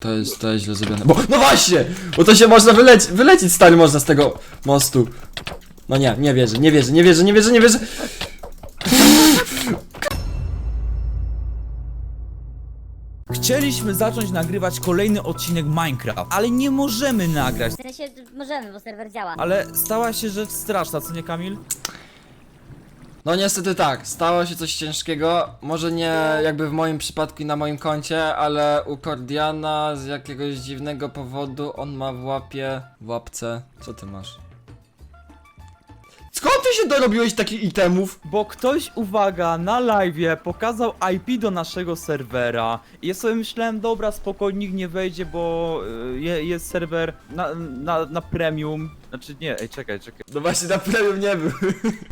To jest, to jest źle zrobione. Bo, no właśnie! Bo to się można wyleci wylecieć stary można z tego mostu. No nie, nie wierzę, nie wierzę, nie wierzę, nie wierzę, nie wierzę. Chcieliśmy zacząć nagrywać kolejny odcinek Minecraft, ale nie możemy nagrać. W sensie możemy, bo serwer działa. Ale stała się rzecz straszna, co nie Kamil? No niestety tak, stało się coś ciężkiego. Może nie jakby w moim przypadku i na moim koncie, ale u Kordiana z jakiegoś dziwnego powodu on ma w łapie. w łapce. Co ty masz? Skąd ty się dorobiłeś takich itemów? Bo ktoś, uwaga, na live'ie pokazał IP do naszego serwera i ja sobie myślałem, dobra, spokojnie, nikt nie wejdzie, bo y, je, jest serwer na, na, na premium. Znaczy nie, ej, czekaj, czekaj. No właśnie na premium nie był.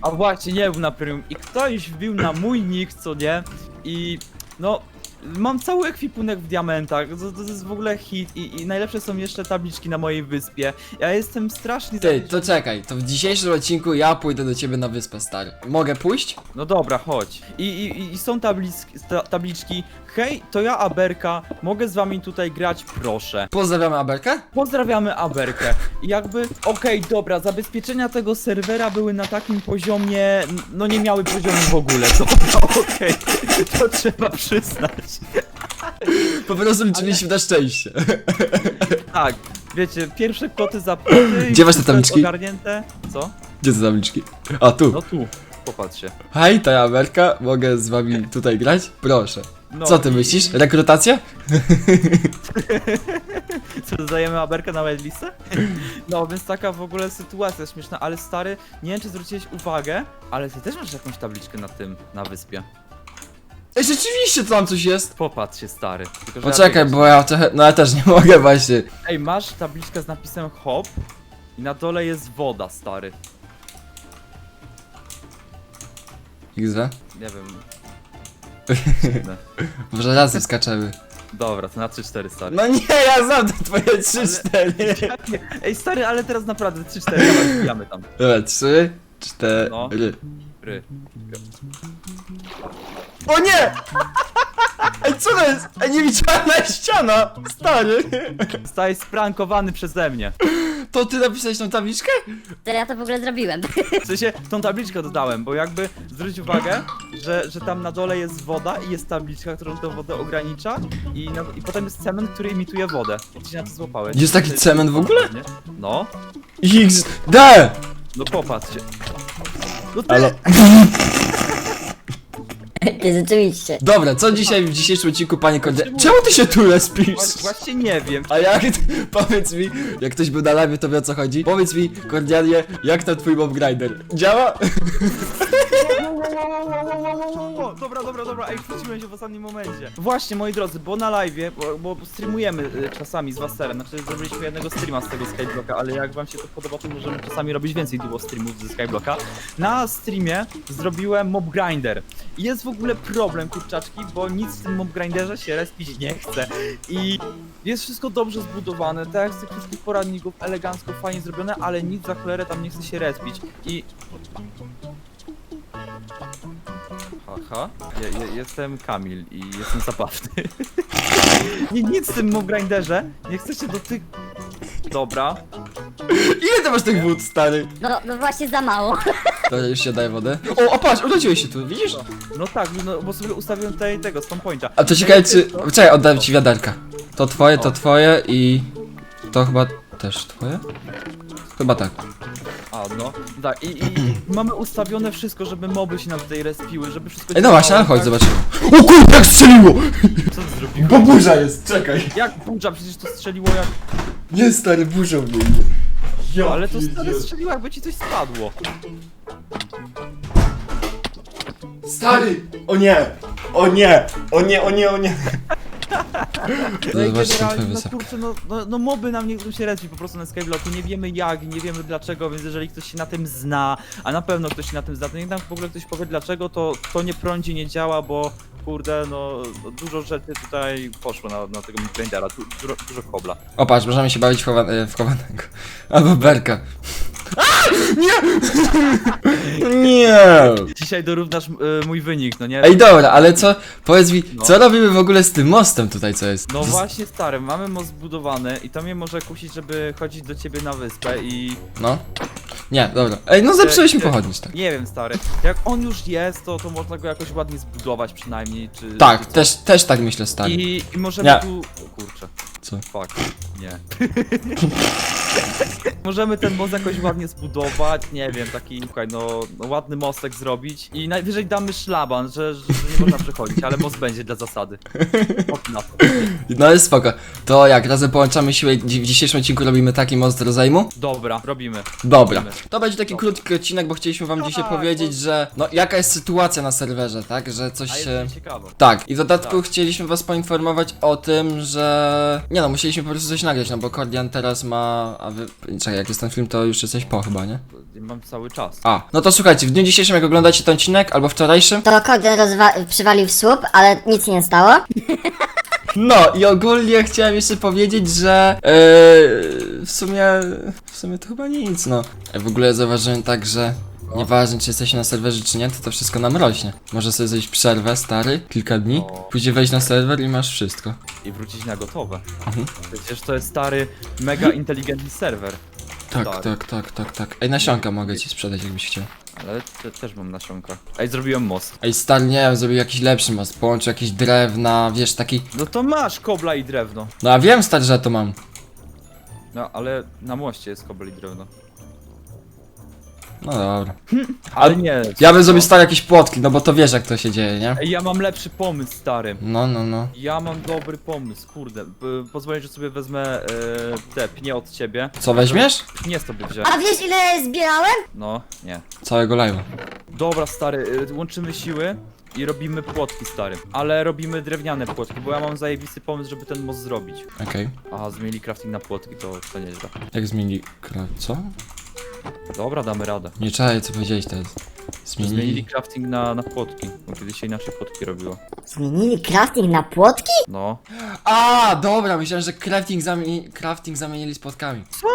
A właśnie, nie był na premium i ktoś wbił na mój nick, co nie? I no, mam cały ekwipunek w diamentach, to, to jest w ogóle hit i, i najlepsze są jeszcze tabliczki na mojej wyspie. Ja jestem strasznie... Ty, to czekaj, to w dzisiejszym odcinku ja pójdę do ciebie na wyspę, stary. Mogę pójść? No dobra, chodź. I, i, i są tabliczki, ta, tabliczki. Hej, to ja Aberka, mogę z wami tutaj grać, proszę. Pozdrawiamy Abelkę? Pozdrawiamy Aberkę. I jakby, okej, dobra, zabezpieczenia tego serwera były na takim poziomie, no nie miały poziomu w ogóle. Dobra, okej, to trzeba przyznać. Po prostu liczyliśmy na szczęście. Tak, wiecie, pierwsze koty za płoty. Gdzie masz te wszystko jest tabliczki? Ogarnięte. Co? Gdzie te tabliczki? A, tu. No tu, popatrz się. Hej, to ja Amelka, mogę z wami tutaj grać? Proszę. No, Co ty i- myślisz? Rekrutacja? Co, dodajemy Aberkę na whitelistę? No, więc taka w ogóle sytuacja śmieszna, ale stary, nie wiem czy zwróciłeś uwagę, ale ty też masz jakąś tabliczkę na tym, na wyspie. Ej, rzeczywiście tam coś jest. Popatrz się, stary. Tylko, że ja Poczekaj, tego- bo ja trochę, no ja też nie mogę właśnie. Ej, masz tabliczkę z napisem hop i na dole jest woda, stary. XW? Nie wiem. Może razem skaczemy. Dobra, to na 3-4, stary. No nie, ja znam te twoje 3-4. Ej, stary, ale teraz naprawdę 3-4, dawaj, wbijamy tam. Dobra, 3, 4. No. Ry. O nie! Ej, co to jest? Ej, niewidzialna ściana! Stary! Zostałeś sprankowany przeze mnie. To ty napisałeś tą tabliczkę? To ja to w ogóle zrobiłem. W sensie, tą tabliczkę dodałem, bo jakby zwróć uwagę, że, że tam na dole jest woda i jest tabliczka, którą tą wodę ogranicza i, na, i potem jest cement, który imituje wodę. Ty się na to złapałeś. Jest taki cement w ogóle? Nie? No, XD! no popatrzcie. No ty, Ale... Ty rzeczywiście. Dobra, co dzisiaj w dzisiejszym odcinku, panie Kordia... Czemu- Czemu ty się tu lespisz? Wła- właśnie nie wiem. A jak, powiedz mi, jak ktoś był na live, to wie o co chodzi. Powiedz mi, Kordianie, jak ten twój mob grinder? Działa? Dobra, dobra, dobra, ej, wróciłem się w ostatnim momencie. Właśnie, moi drodzy, bo na live, bo, bo streamujemy y, czasami z Waserem, znaczy zrobiliśmy jednego streama z tego Skyblocka, ale jak wam się to podoba, to możemy czasami robić więcej duo streamów ze Skyblocka. Na streamie zrobiłem mob grinder. I jest w ogóle problem, kurczaczki, bo nic w tym mob grinderze się respić nie chce. I jest wszystko dobrze zbudowane, tak jak z tych wszystkich poradników, elegancko, fajnie zrobione, ale nic za cholerę tam nie chce się respić. I Haha, ja, ja, jestem Kamil i jestem zabawny. nie, nic w tym mob grinderze, nie chcecie do tych... Dobra. Ile ty masz tych wód, stary? No, no właśnie za mało. To już się daje wodę. O, a patrz, urodziłeś się tu, widzisz? No tak, no bo sobie ustawiłem tutaj tego, spawn pointa. A to ciekawe czy... Czekaj, oddam ci wiaderka. To twoje, to O. twoje i... To chyba też twoje? Chyba tak. A, no. Tak, i, i, mamy ustawione wszystko, żeby moby się nam tutaj respiły, żeby wszystko Ej, no właśnie, ale chodź, tak? zobaczymy. O kurde, jak strzeliło! Co ty zrobiłeś? Bo burza jest, czekaj. Jak burza, przecież to strzeliło jak... Nie, stary, burzą mnie. Ja Ale to stary strzeliło jakby ci coś spadło. Stary! O nie! O nie! O nie, o nie, o nie! No i Zobaczcie generalnie, no kurczę, no, no, no moby nam nie chcą się po prostu na Skyblocku, nie wiemy jak, nie wiemy dlaczego, więc jeżeli ktoś się na tym zna, a na pewno ktoś się na tym zna, to niech nam w ogóle ktoś powie dlaczego to, to nie prądzi, nie działa, bo kurde, no no dużo rzeczy tutaj poszło na, na tego grindera, du, dużo, dużo kobla. O patrz, możemy się bawić w, chowa e, w chowanego. Albo berka. Nie! Dzisiaj dorównasz y, mój wynik, no nie? Ej, dobra, ale co, powiedz mi, No. co robimy w ogóle z tym mostem tutaj, co jest? No właśnie stary, mamy most zbudowany i to mnie może kusić, żeby chodzić do ciebie na wyspę i... No. Nie, dobra. Ej, no zepsułeś mi pochodnić, tak. Nie wiem stary, jak on już jest, to, to można go jakoś ładnie zbudować przynajmniej, czy... Tak, czy co. też, też tak myślę, stary. I, I możemy Nie. tu... O kurczę, Co? fuck, nie. możemy ten most jakoś ładnie zbudować, nie wiem, taki, słuchaj, no, no ładny mostek zrobić i najwyżej damy szlaban, że, że, nie można przechodzić, ale most będzie dla zasady. O, na to. No jest spoko. To jak, razem połączamy siły dzi- w dzisiejszym odcinku robimy taki most rozejmu? Dobra, robimy. Dobra. Robimy. To będzie taki Dobra. krótki odcinek, bo chcieliśmy wam dzisiaj Tak, powiedzieć, bo- że no jaka jest sytuacja na serwerze, tak? Że coś A się... jest ciekawe. Tak, i w dodatku Tak. chcieliśmy was poinformować o tym, że... Nie no, musieliśmy po prostu coś nagrać, no bo Kordian teraz ma... A wy... Czekaj, jak jest ten film, to już jesteś po chyba, nie? Mam cały czas. A, no to słuchajcie, w dniu dzisiejszym jak oglądacie ten odcinek, albo wczorajszym, To rozwa- przywalił w słup, ale nic nie stało. No i ogólnie chciałem jeszcze powiedzieć, że yy, w sumie w sumie to chyba nic, no. Ja w ogóle zauważyłem tak, że nieważne czy jesteście na serwerze czy nie, to to wszystko nam rośnie. Może sobie zrobić przerwę, stary, kilka dni, O. później wejść na serwer i masz wszystko. I wrócić na gotowe. Mhm. Przecież to jest stary, mega inteligentny serwer. Tak, Tak. tak, tak, tak, tak. Ej, nasionka mogę ci sprzedać jakbyś chciał. Ale te, też mam nasionka. Ej, zrobiłem most. Ej, stary, nie wiem, zrobił jakiś lepszy most, połączył jakieś drewna, wiesz, taki... No to masz kobla i drewno. No a wiem, stary, że ja to mam. No, ale na moście jest kobel i drewno. No dobra. Ale A- nie. Ja bym zrobił stary jakiś płotki, no bo to wiesz jak to się dzieje, nie? Ej, ja mam lepszy pomysł, stary. No, no, no. Ja mam dobry pomysł, kurde. Pozwolę, że sobie wezmę e, te pnie od ciebie. Co weźmiesz? Nie sobie wziąłem. A wiesz ile zbierałem? No, nie. Całego live'a. Dobra, stary, y, łączymy siły i robimy płotki, stary. Ale robimy drewniane płotki, bo ja mam zajebisty pomysł, żeby ten most zrobić. Okej. Aha, zmienili crafting na płotki, to, to nieźle. Jak zmieni... kra- Co? Dobra, damy radę. Nie czaję, co powiedziałeś teraz. Zmienili Zmienili... crafting na, na płotki, bo kiedyś się inaczej płotki robiło. Zmienili crafting na płotki? No. A, dobra, myślałem, że crafting, zamieni... crafting zamienili z płotkami. Co?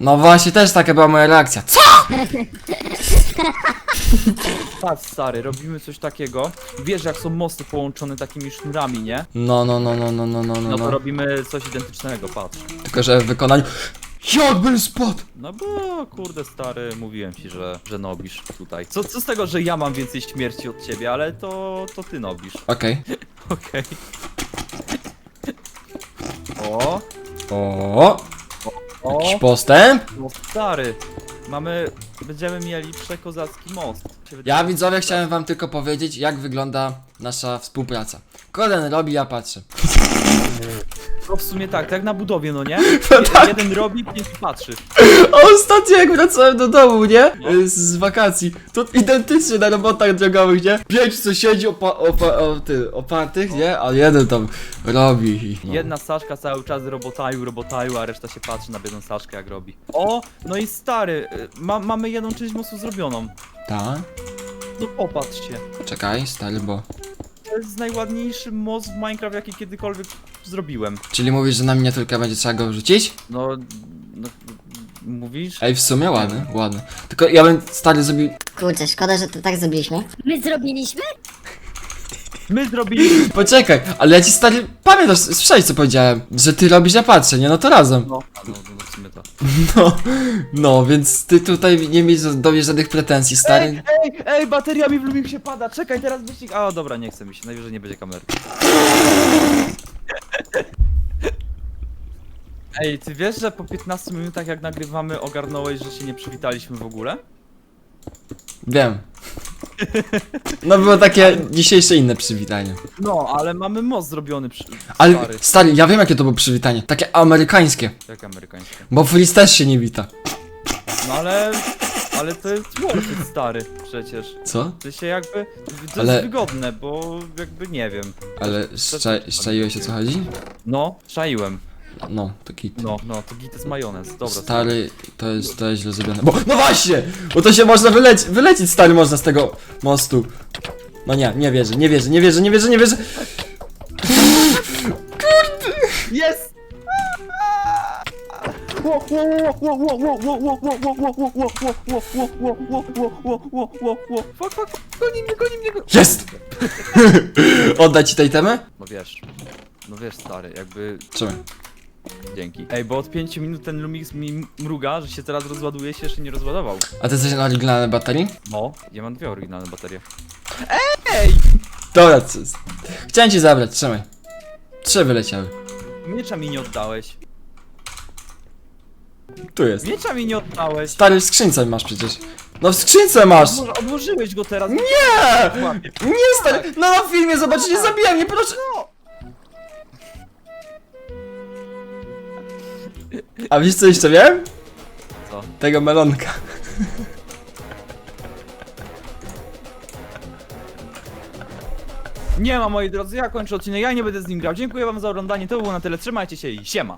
No właśnie, też taka była moja reakcja. Co? Patrz, stary, robimy coś takiego. Wiesz, jak są mosty połączone takimi sznurami, nie? No, no, no, no, no, no, no, No no, to no. robimy coś identycznego, patrz. Tylko, że w wykonaniu... Jakbym spot! No bo, kurde, stary, mówiłem ci, że, że nobisz tutaj. Co, co z tego, że ja mam więcej śmierci od ciebie, ale to, to ty nobisz. Okej. Okej. O, O, o, jakiś postęp? no stary. Mamy, będziemy mieli przekozacki most. Się wydaje- Ja widzowie chciałem wam tylko powiedzieć, jak wygląda nasza współpraca. Kolen robi, ja patrzę. No w sumie tak, tak na budowie, no nie? tak. Jeden, robi, pięć patrzy. Ostatnio jak wracałem do domu, nie? Z, z wakacji, to identycznie na robotach drogowych, nie? Pięć sąsiedzi opa, opa, o, ty, opartych, nie? A jeden tam robi. No. Jedna Saszka cały czas robotaju, robotaju, a reszta się patrzy na biedną Saszkę jak robi. O, no i stary, y, ma, mamy jedną część mostu zrobioną. Tak? No popatrz się. Czekaj, stary, bo... To jest najładniejszy most w Minecraft, jaki kiedykolwiek zrobiłem. Czyli mówisz, że na miniaturkę będzie trzeba go wrzucić? No, no mówisz? Ej, w sumie ładny, ładny. Tylko ja bym, stary, zrobił... Kurczę, szkoda, że to tak zrobiliśmy. My zrobiliśmy? My zrobiliśmy. Poczekaj, ale ja ci, stary, pamiętasz, słyszałeś co powiedziałem? Że ty robisz, ja patrzę, nie? No to razem. No, a no, no, no w sumie to. No, no, więc ty tutaj nie mieć do mnie żadnych pretensji, stary. Ej, ej, bateria mi w Lumiksie pada, czekaj, teraz wyścig. A, dobra, nie chce mi się, najwyżej nie będzie kamery. Ej, ty wiesz, że po 15 minutach jak nagrywamy ogarnąłeś, że się nie przywitaliśmy w ogóle? Wiem. No było takie dzisiejsze inne przywitanie. No, ale mamy most zrobiony przy... Ale stary. stary, ja wiem jakie to było przywitanie. Takie amerykańskie. Jak amerykańskie. Bo Freeze też się nie wita. No ale... Ale to jest worth it, stary, przecież. Co? To się jakby... To Ale- jest wygodne, bo jakby nie wiem. Ale szcza szczaiłeś o co chodzi? No, czaiłem. No, to kit. No, no, to git jest majonez, dobra. Stary, to jest, to jest źle zrobione. Bo, no właśnie! Bo to się można wyleci wylecieć, stary, można z tego mostu. No nie, nie wierzę, nie wierzę, nie wierzę, nie wierzę, nie wierzę. Fuck, fuck, goni mnie, goni mnie, go... Jest! Oddać ci tej temy? No wiesz, no wiesz stary, jakby Czemu? dzięki. Ej, bo od 5 minut ten Lumix mi mruga, że się teraz rozładuje, się jeszcze nie rozładował. A ty jesteś na oryginalnej baterii? No, ja mam dwie oryginalne baterie. Dobra, co jest? Chciałem ci zabrać, trzymaj. Trzy wyleciały. Miecza mi nie oddałeś. Tu jest. Miecza mi nie oddałeś. Stary, w skrzynce masz przecież. No w skrzynce masz! Może odłożyłeś go teraz. Nie! Łapie. Nie stary! No na filmie zobaczycie, zabijam mnie, proszę! A wiesz co jeszcze wiem? Co? Tego melonka. Nie ma moi drodzy, ja kończę odcinek, ja nie będę z nim grał. Dziękuję wam za oglądanie, to było na tyle, trzymajcie się i siema.